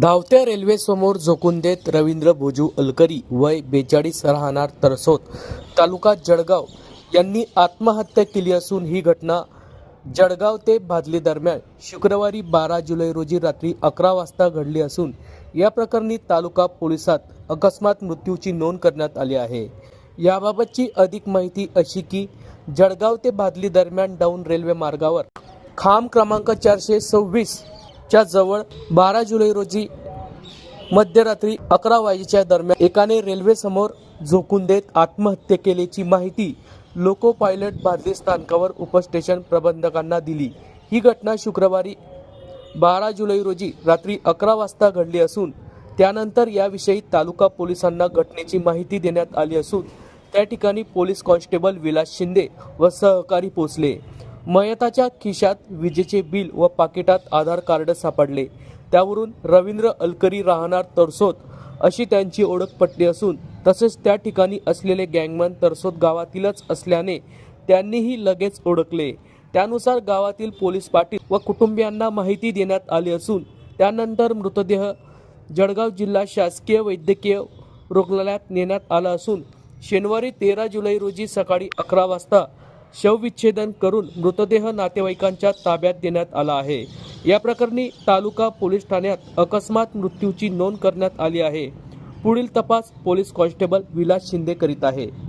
धावत्या रेल्वेसमोर झोकून देत रवींद्र भोजू अलकरी वय बेचाळीस राहणार तरसोत तालुका जळगाव. यांनी आत्महत्या केली असून ही घटना जळगाव ते भादली दरम्यान शुक्रवारी बारा जुलै रोजी रात्री अकरा वाजता घडली असून या प्रकरणी तालुका पोलिसात अकस्मात मृत्यूची नोंद करण्यात आली आहे. याबाबतची अधिक माहिती अशी की जळगाव ते भादली दरम्यान डाऊन रेल्वे मार्गावर खांब क्रमांक चारशे सव्वीस च्या जवळ बारा जुलै रोजी मध्यरात्री अकरा वाजेच्या दरम्यान एकाने रेल्वे समोर झोकून देत आत्महत्या केल्याची माहिती लोको पायलट भारती स्थानकावर उपस्टेशन प्रबंधकांना दिली. ही घटना शुक्रवारी बारा जुलै रोजी रात्री अकरा वाजता घडली असून त्यानंतर याविषयी तालुका पोलिसांना घटनेची माहिती देण्यात आली असून त्या ठिकाणी पोलीस कॉन्स्टेबल विलास शिंदे व सहकारी पोचले मयताच्या खिशात विजेचे बिल व पाकिटात आधार कार्ड सापडले. त्यावरून रवींद्र अलकरी राहणार तरसोत अशी त्यांची ओळख पटली असून तसेच त्या ठिकाणी असलेले गँगमॅन तरसोत गावातीलच असल्याने त्यांनीही लगेच ओळखले. त्यानुसार गावातील पोलीस पाटील व कुटुंबियांना माहिती देण्यात आली असून त्यानंतर मृतदेह जळगाव जिल्हा शासकीय वैद्यकीय रुग्णालयात नेण्यात आला असून शनिवारी तेरा जुलै रोजी सकाळी अकरा वाजता शवविच्छेदन करून मृतदेह नातेवाईकांच्या ताब्यात देण्यात आला आहे. या प्रकरणी तालुका पोलीस ठाण्यात अकस्मात मृत्यूची नोंद करण्यात आली आहे. पुढील तपास पोलीस कॉन्स्टेबल विलास शिंदे करीत आहे.